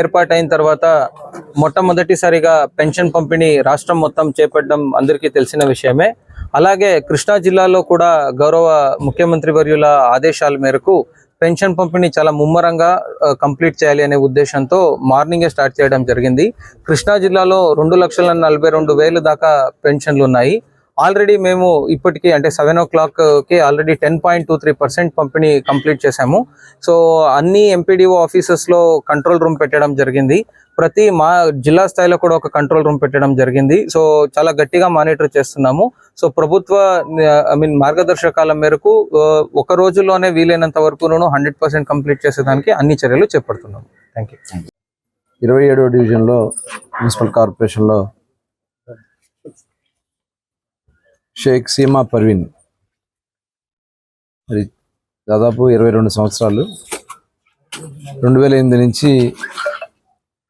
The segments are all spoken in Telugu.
ఏర్పాటైన తర్వాత మొట్టమొదటిసారిగా పెన్షన్ పంపిణీ రాష్ట్రం మొత్తం చేపట్టడం అందరికీ తెలిసిన విషయమే. అలాగే కృష్ణా జిల్లాలో కూడా గౌరవ ముఖ్యమంత్రి వర్యుల ఆదేశాల మేరకు పెన్షన్ పంపిణీ చాలా ముమ్మరంగా కంప్లీట్ చేయాలి అనే ఉద్దేశంతో మార్నింగే స్టార్ట్ చేయడం జరిగింది. కృష్ణా జిల్లాలో రెండు లక్షల నలభై రెండు వేలు దాకా పెన్షన్లు ఉన్నాయి. ఆల్రెడీ మేము ఇప్పటికీ అంటే సెవెన్ ఓ క్లాక్కి already ten point two three percent పంపిణీ కంప్లీట్ చేశాము. సో అన్ని ఎంపీడీఓ ఆఫీసెస్లో కంట్రోల్ రూమ్ పెట్టడం జరిగింది. ప్రతి మా జిల్లా స్థాయిలో కూడా ఒక కంట్రోల్ రూమ్ పెట్టడం జరిగింది. సో చాలా గట్టిగా మానిటర్ చేస్తున్నాము. సో ప్రభుత్వ ఐ మీన్ మార్గదర్శకాల మేరకు ఒక రోజులోనే వీలైనంత వరకు హండ్రెడ్ పర్సెంట్ కంప్లీట్ చేసేదానికి అన్ని చర్యలు చేపడుతున్నాము. థ్యాంక్ యూ ఇరవై ఏడవ డివిజన్లో మున్సిపల్ కార్పొరేషన్లో షేక్ సీమా పర్వీన్. మరి దాదాపు ఇరవై రెండు సంవత్సరాలు. రెండు వేల ఎనిమిది నుంచి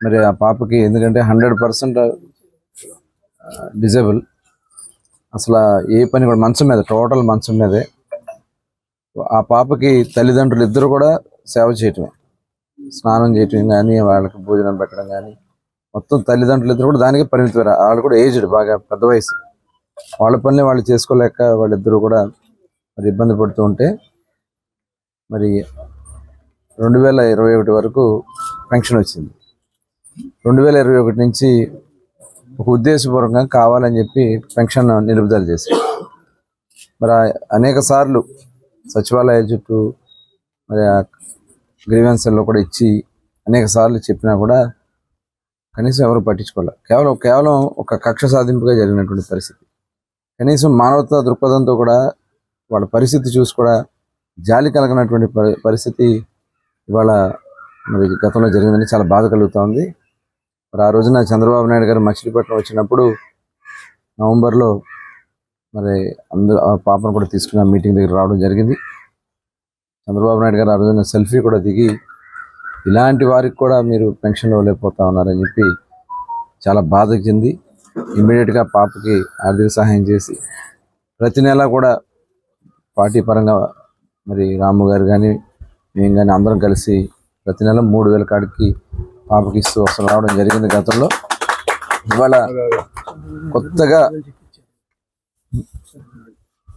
మరి ఆ పాపకి ఎందుకంటే హండ్రెడ్ పర్సెంట్ డిజేబుల్. అసలు ఏ పని కూడా మంచం మీద టోటల్ మంచం మీదే. ఆ పాపకి తల్లిదండ్రులు ఇద్దరు కూడా సేవ చేయటం స్నానం చేయటం కానీ వాళ్ళకి భోజనం పెట్టడం కానీ మొత్తం తల్లిదండ్రులు ఇద్దరు కూడా దానికి పరిమితం వాళ్ళు కూడా ఏజ్డ్ బాగా పెద్ద వయసు. వాళ్ళ పనులే వాళ్ళు చేసుకోలేక వాళ్ళిద్దరూ కూడా మరి ఇబ్బంది పడుతూ ఉంటే మరి రెండు వేల ఇరవై ఒకటి వరకు పెన్షన్ వచ్చింది. రెండు వేల ఇరవై ఒకటి నుంచి ఒక ఉద్దేశపూర్వకంగా కావాలని చెప్పి పెన్షన్ నిలుపుదల చేశారు. మరి అనేక సార్లు సచివాలయ చుట్టూ మరి ఆ గ్రీవెన్స్లో కూడా ఇచ్చి అనేక సార్లు చెప్పినా కూడా కనీసం ఎవరు పట్టించుకోవాలి కేవలం కేవలం ఒక కక్ష సాధింపుగా జరిగినటువంటి పరిస్థితి. కనీసం మానవతా దృక్పథంతో కూడా వాళ్ళ పరిస్థితి చూసి కూడా జాలి కలగనటువంటి పరి- పరిస్థితి ఇవాళ మరి గతంలో జరిగిందని చాలా బాధ కలుగుతూ ఉంది. మరి ఆ రోజున చంద్రబాబు నాయుడు గారు మచిలీపట్నం వచ్చినప్పుడు నవంబర్లో మరి అందరూ ఆ పాపను కూడా తీసుకుని ఆ మీటింగ్ దగ్గర రావడం జరిగింది. చంద్రబాబు నాయుడు గారు ఆ రోజున సెల్ఫీ కూడా దిగి ఇలాంటి వారికి కూడా మీరు పెన్షన్ ఇవ్వలేకపోతా ఉన్నారని చెప్పి చాలా బాధ చెంది ఇమ్మీడియట్గా పాపకి ఆర్థిక సహాయం చేసి ప్రతి నెల కూడా పార్టీ పరంగా మరి రాము గారు కానీ మేము కానీ అందరం కలిసి ప్రతి నెల మూడు వేల కాడికి పాపకి ఇస్తూ వస్తూ రావడం జరిగింది గతంలో. ఇవాళ కొత్తగా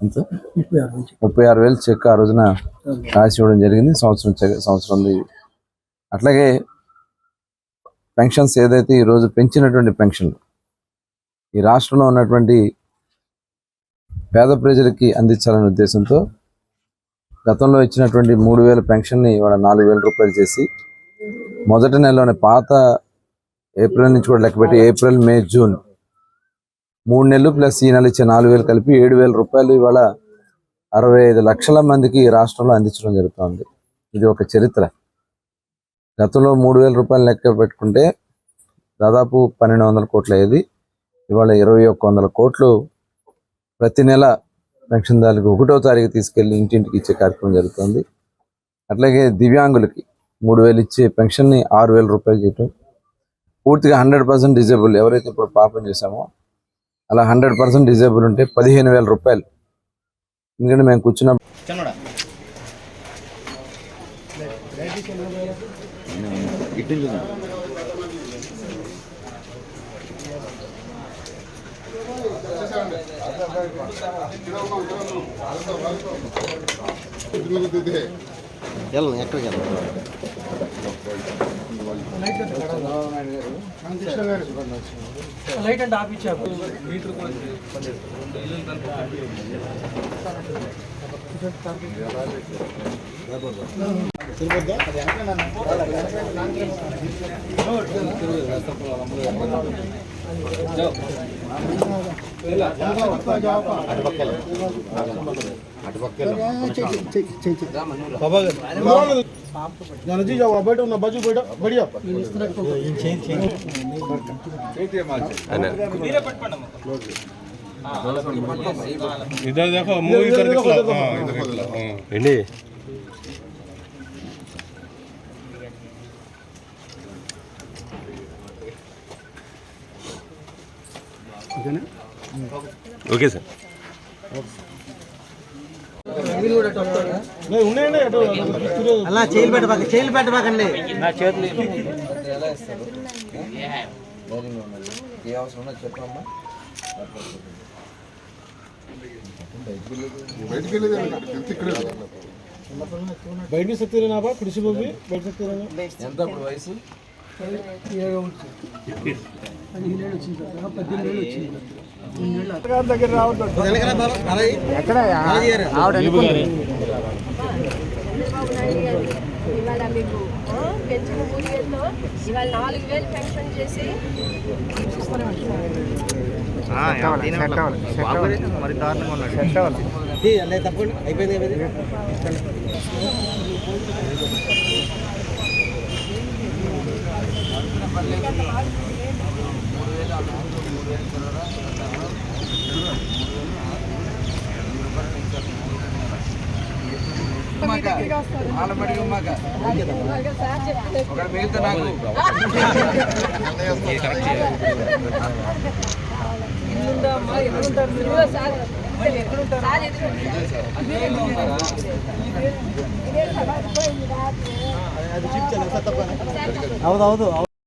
ఎంత? ముప్పై ఆరు వేలు చెక్ ఆ రోజున రాసి ఇవ్వడం జరిగింది. సంవత్సరం సంవత్సరం అట్లాగే పెన్షన్స్ ఏదైతే ఈరోజు పెంచినటువంటి పెన్షన్లు ఈ రాష్ట్రంలో ఉన్నటువంటి పేద ప్రజలకి అందించాలనే ఉద్దేశంతో గతంలో ఇచ్చినటువంటి మూడు వేల పెన్షన్ని ఇవాళ నాలుగు వేల రూపాయలు చేసి మొదటి నెలలోనే పాత ఏప్రిల్ నుంచి కూడా లెక్కపెట్టి ఏప్రిల్ మే జూన్ మూడు నెలలు ప్లస్ ఈ నెల ఇచ్చే నాలుగు వేలు కలిపి ఏడు వేల రూపాయలు ఇవాళ అరవై ఐదు లక్షల మందికి ఈ రాష్ట్రంలో అందించడం జరుగుతోంది. ఇది ఒక చరిత్ర. గతంలో మూడు వేల రూపాయలు లెక్క పెట్టుకుంటే దాదాపు పన్నెండు వందల కోట్లు అయ్యేది. ఇవాళ ఇరవై ఒక్క వందల కోట్లు ప్రతి నెల పెన్షన్దారులకు ఒకటో తారీఖు తీసుకెళ్ళి ఇంటింటికి ఇచ్చే కార్యక్రమం జరుగుతుంది. అట్లాగే దివ్యాంగులకి మూడు వేలు ఇచ్చే పెన్షన్ని ఆరు వేల రూపాయలు చేయటం. పూర్తిగా హండ్రెడ్ పర్సెంట్ డిజేబుల్ ఎవరైతే ఇప్పుడు పాపం చేశామో అలా హండ్రెడ్ పర్సెంట్ డిజేబుల్ ఉంటే పదిహేను వేల రూపాయలు. ఎందుకంటే మేము కూర్చున్న. లైట్ అంటే ఆపిచ్చారు जी जाओ बैठो ना बाजू बैठो बढ़िया इधर देखो मुंह इधर दिखला हाँ इधर ఓకేనా? Okay sir. అలా చేయలు పెట్టబాక చేయలు పెట్టబాకండి నా చేతులు ఎలా ఇస్తారు చెప్పమ్మా బయటకి సత్యరేనా కృషి భూమి బయట సత్యరేనా ఎంత వయసు? దగ్గర నాయుడు గారు ఇవాళ మీకు పెంచిన ఇవాళ నాలుగు వేలు పెన్షన్ చేసి తప్పకుండా అయిపోయింది అయిపోయింది సార్ సార్ అవుదు అవుదు